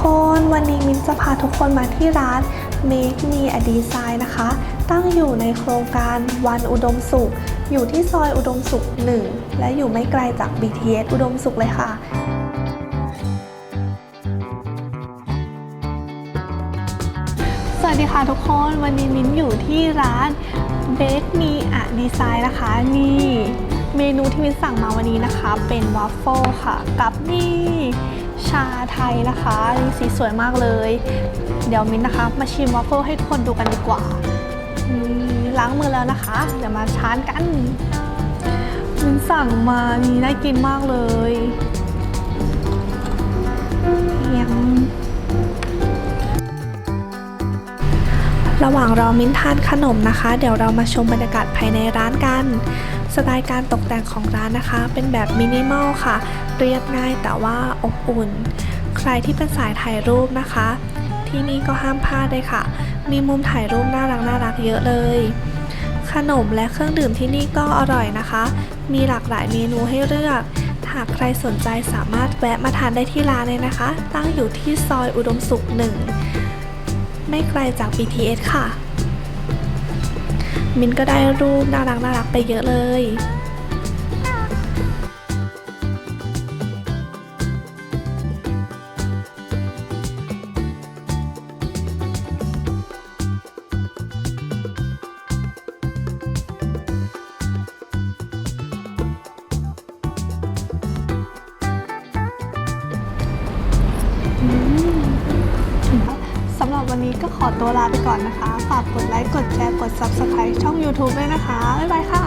คนวันนี้มิ้นจะพาทุกคนมาที่ร้าน Make Me a Design นะคะ ตั้งอยู่ในโครงการวันอุดมสุข อยู่ที่ซอยอุดมสุข 1 และอยู่ไม่ไกลจาก BTS อุดมสุขเลยค่ะสวัสดีค่ะทุกคนวันนี้มิ้นอยู่ที่ร้าน Bake Me a Design นะคะนี่ เมนูที่มิ้นสั่งมาวันนี้นะคะ เป็นวาฟเฟิลค่ะ กับนี่ชาไทยนะคะนี่สีสวยมากเลย เดี๋ยวมิ้นนะคะ มาชิมวาฟเฟิลให้ทุกคนดูกันดีกว่าล้างมือแล้วนะคะ เดี๋ยวมาทานกันมิ้นสั่งมานี่น่ากินมากเลย ระหว่างรอมิ้นทานขนมนะคะ เดี๋ยวเรามาชมบรรยากาศภายในร้านกัน สไตล์การตกแต่งของร้านนะคะ เป็นแบบมินิมอลค่ะ เรียบง่ายแต่ว่าอบอุ่น ใครที่เป็นสายถ่ายรูปนะคะ ที่นี่ก็ห้ามพลาดเลยค่ะ มีมุมถ่ายรูปน่ารักน่ารักเยอะเลย ขนมและเครื่องดื่มที่นี่ก็อร่อยนะคะ มีหลากหลายเมนูให้เลือกหากใครสนใจสามารถแวะมาทานได้ที่ร้านเลยนะคะ ตั้งอยู่ที่ซอยอุดมสุขหนึ่ง ไม่ไกลจาก BTS ค่ะ มินก็ได้รูปน่ารักน่ารักไปเยอะเลย วันนี้ก็ขอตัวลาไปก่อนนะคะ ฝากกดไลค์ กดแชร์ กด Subscribe ช่อง YouTube ด้วยนะคะ บ๊ายบายค่ะ